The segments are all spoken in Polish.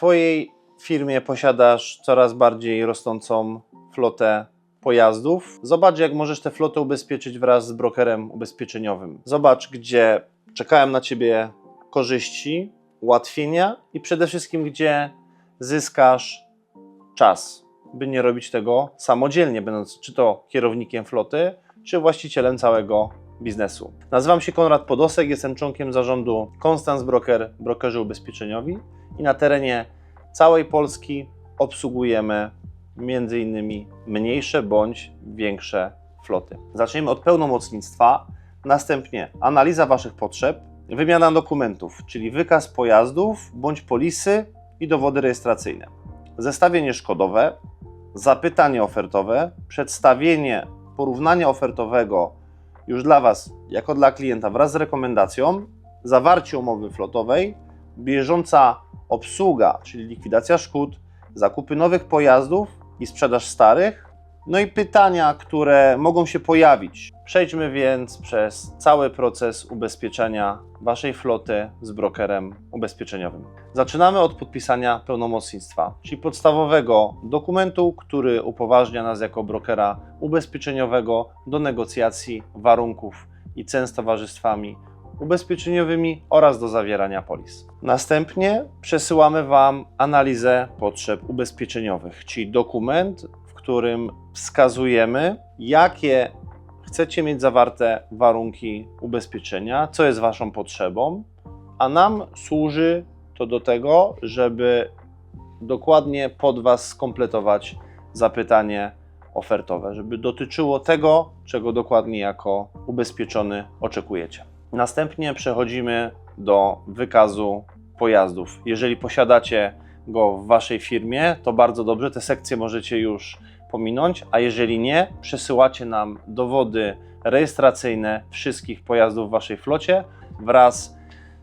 swojej firmie posiadasz coraz bardziej rosnącą flotę pojazdów. Zobacz, jak możesz tę flotę ubezpieczyć wraz z brokerem ubezpieczeniowym. Zobacz, gdzie czekają na ciebie korzyści, ułatwienia i przede wszystkim, gdzie zyskasz czas, by nie robić tego samodzielnie, będąc czy to kierownikiem floty, czy właścicielem całego biznesu. Nazywam się Konrad Podosek, jestem członkiem zarządu Constance Broker, brokerzy ubezpieczeniowi i na terenie całej Polski obsługujemy innymi mniejsze bądź większe floty. Zaczniemy od pełnomocnictwa, następnie analiza Waszych potrzeb, wymiana dokumentów, czyli wykaz pojazdów bądź polisy i dowody rejestracyjne, zestawienie szkodowe, zapytanie ofertowe, przedstawienie porównania ofertowego już dla Was, jako dla klienta, wraz z rekomendacją, zawarcie umowy flotowej, bieżąca obsługa, czyli likwidacja szkód, zakupy nowych pojazdów i sprzedaż starych, no i pytania, które mogą się pojawić. Przejdźmy więc przez cały proces ubezpieczenia Waszej floty z brokerem ubezpieczeniowym. Zaczynamy od podpisania pełnomocnictwa, czyli podstawowego dokumentu, który upoważnia nas jako brokera ubezpieczeniowego do negocjacji warunków i cen z towarzystwami ubezpieczeniowymi oraz do zawierania polis. Następnie przesyłamy Wam analizę potrzeb ubezpieczeniowych, czyli dokument, którym wskazujemy, jakie chcecie mieć zawarte warunki ubezpieczenia, co jest Waszą potrzebą, a nam służy to do tego, żeby dokładnie pod Was skompletować zapytanie ofertowe, żeby dotyczyło tego, czego dokładnie jako ubezpieczony oczekujecie. Następnie przechodzimy do wykazu pojazdów. Jeżeli posiadacie go w Waszej firmie, to bardzo dobrze, te sekcje możecie już pominąć, a jeżeli nie, przesyłacie nam dowody rejestracyjne wszystkich pojazdów w Waszej flocie wraz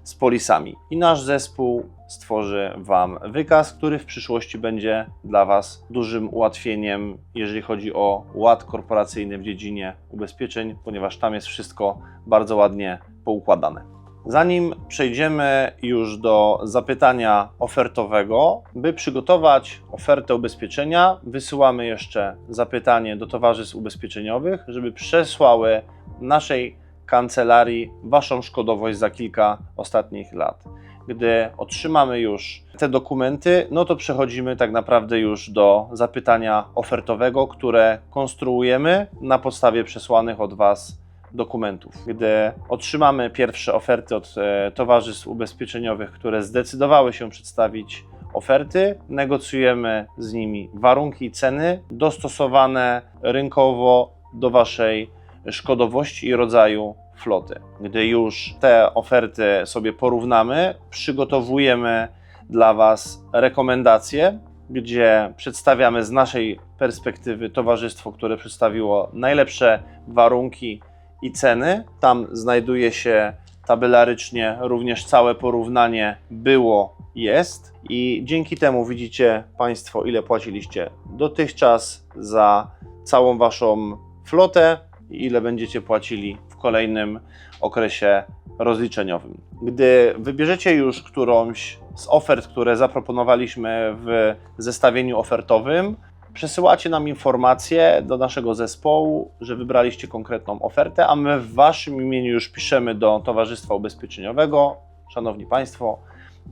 z polisami. I nasz zespół stworzy Wam wykaz, który w przyszłości będzie dla Was dużym ułatwieniem, jeżeli chodzi o ład korporacyjny w dziedzinie ubezpieczeń, ponieważ tam jest wszystko bardzo ładnie poukładane. Zanim przejdziemy już do zapytania ofertowego, by przygotować ofertę ubezpieczenia, wysyłamy jeszcze zapytanie do towarzystw ubezpieczeniowych, żeby przesłały naszej kancelarii Waszą szkodowość za kilka ostatnich lat. Gdy otrzymamy już te dokumenty, no to przechodzimy tak naprawdę już do zapytania ofertowego, które konstruujemy na podstawie przesłanych od Was dokumentów. Gdy otrzymamy pierwsze oferty od e, towarzystw ubezpieczeniowych, które zdecydowały się przedstawić oferty, negocjujemy z nimi warunki i ceny dostosowane rynkowo do Waszej szkodowości i rodzaju floty. Gdy już te oferty sobie porównamy, przygotowujemy dla Was rekomendacje, gdzie przedstawiamy z naszej perspektywy towarzystwo, które przedstawiło najlepsze warunki i ceny. Tam znajduje się tabelarycznie również całe porównanie było, jest i dzięki temu widzicie Państwo, ile płaciliście dotychczas za całą Waszą flotę i ile będziecie płacili w kolejnym okresie rozliczeniowym. Gdy wybierzecie już którąś z ofert, które zaproponowaliśmy w zestawieniu ofertowym, przesyłacie nam informację do naszego zespołu, że wybraliście konkretną ofertę, a my w Waszym imieniu już piszemy do Towarzystwa Ubezpieczeniowego. Szanowni Państwo,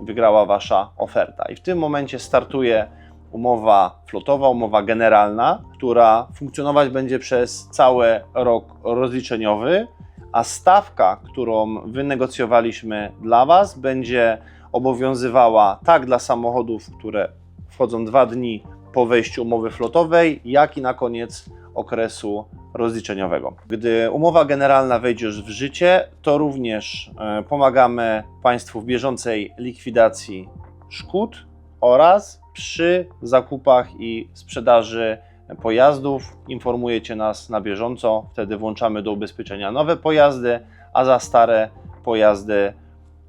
wygrała Wasza oferta. I w tym momencie startuje umowa flotowa, umowa generalna, która funkcjonować będzie przez cały rok rozliczeniowy, a stawka, którą wynegocjowaliśmy dla Was, będzie obowiązywała tak dla samochodów, które wchodzą dwa dni po wejściu umowy flotowej, jak i na koniec okresu rozliczeniowego. Gdy umowa generalna wejdzie już w życie, to również e, pomagamy Państwu w bieżącej likwidacji szkód oraz przy zakupach i sprzedaży pojazdów. Informujecie nas na bieżąco, wtedy włączamy do ubezpieczenia nowe pojazdy, a za stare pojazdy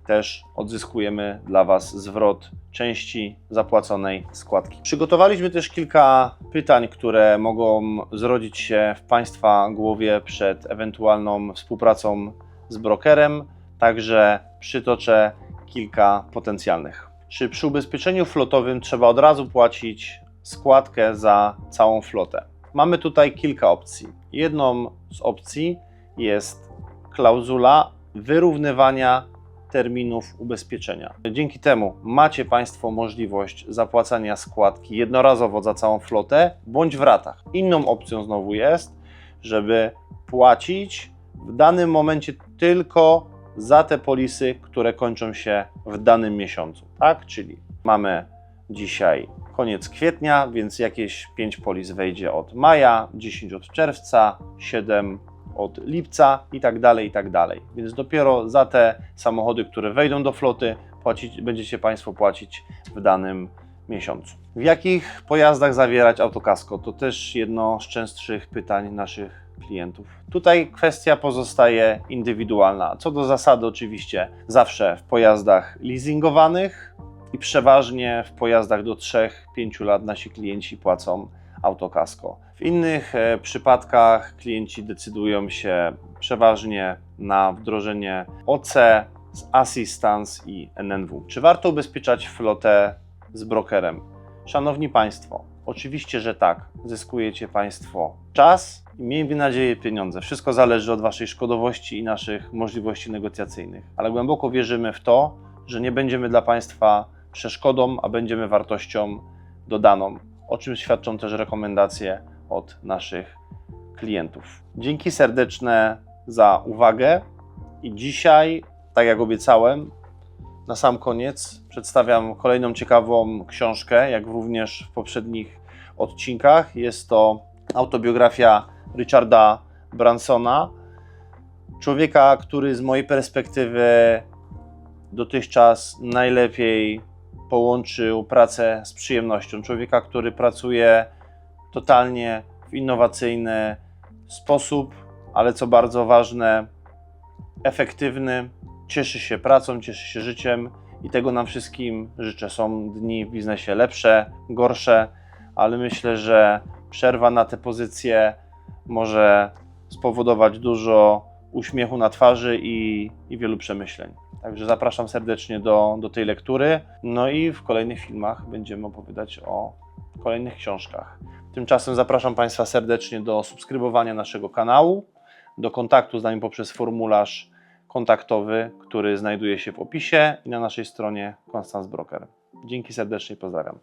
też odzyskujemy dla Was zwrot części zapłaconej składki. Przygotowaliśmy też kilka pytań, które mogą zrodzić się w Państwa głowie przed ewentualną współpracą z brokerem, także przytoczę kilka potencjalnych. Czy przy ubezpieczeniu flotowym trzeba od razu płacić składkę za całą flotę? Mamy tutaj kilka opcji. Jedną z opcji jest klauzula wyrównywania terminów ubezpieczenia. Dzięki temu macie Państwo możliwość zapłacania składki jednorazowo za całą flotę bądź w ratach. Inną opcją znowu jest, żeby płacić w danym momencie tylko za te polisy, które kończą się w danym miesiącu. Tak? Czyli mamy dzisiaj koniec kwietnia, więc jakieś 5 polis wejdzie od maja, 10 od czerwca, 7 od lipca i tak dalej, i tak dalej. Więc dopiero za te samochody, które wejdą do floty, płacić, będziecie Państwo płacić w danym miesiącu. W jakich pojazdach zawierać autokasko? To też jedno z częstszych pytań naszych klientów. Tutaj kwestia pozostaje indywidualna. Co do zasady, oczywiście, zawsze w pojazdach leasingowanych i przeważnie w pojazdach do 3-5 lat nasi klienci płacą autokasko. W innych e, przypadkach klienci decydują się przeważnie na wdrożenie OC, Assistance i NNW. Czy warto ubezpieczać flotę z brokerem? Szanowni Państwo, oczywiście, że tak. Zyskujecie Państwo czas i miejmy nadzieję pieniądze. Wszystko zależy od Waszej szkodowości i naszych możliwości negocjacyjnych. Ale głęboko wierzymy w to, że nie będziemy dla Państwa przeszkodą, a będziemy wartością dodaną, o czym świadczą też rekomendacje od naszych klientów. Dzięki serdeczne za uwagę i dzisiaj, tak jak obiecałem, na sam koniec przedstawiam kolejną ciekawą książkę, jak również w poprzednich odcinkach. Jest to autobiografia Richarda Bransona, człowieka, który z mojej perspektywy dotychczas najlepiej połączył pracę z przyjemnością. Człowieka, który pracuje totalnie w innowacyjny sposób, ale co bardzo ważne, efektywny, cieszy się pracą, cieszy się życiem i tego nam wszystkim życzę. Są dni w biznesie lepsze, gorsze, ale myślę, że przerwa na tę pozycję może spowodować dużo uśmiechu na twarzy i, i wielu przemyśleń. Także zapraszam serdecznie do, do tej lektury. No i w kolejnych filmach będziemy opowiadać o kolejnych książkach. Tymczasem zapraszam Państwa serdecznie do subskrybowania naszego kanału, do kontaktu z nami poprzez formularz kontaktowy, który znajduje się w opisie i na naszej stronie Konstans Broker. Dzięki serdecznie, pozdrawiam.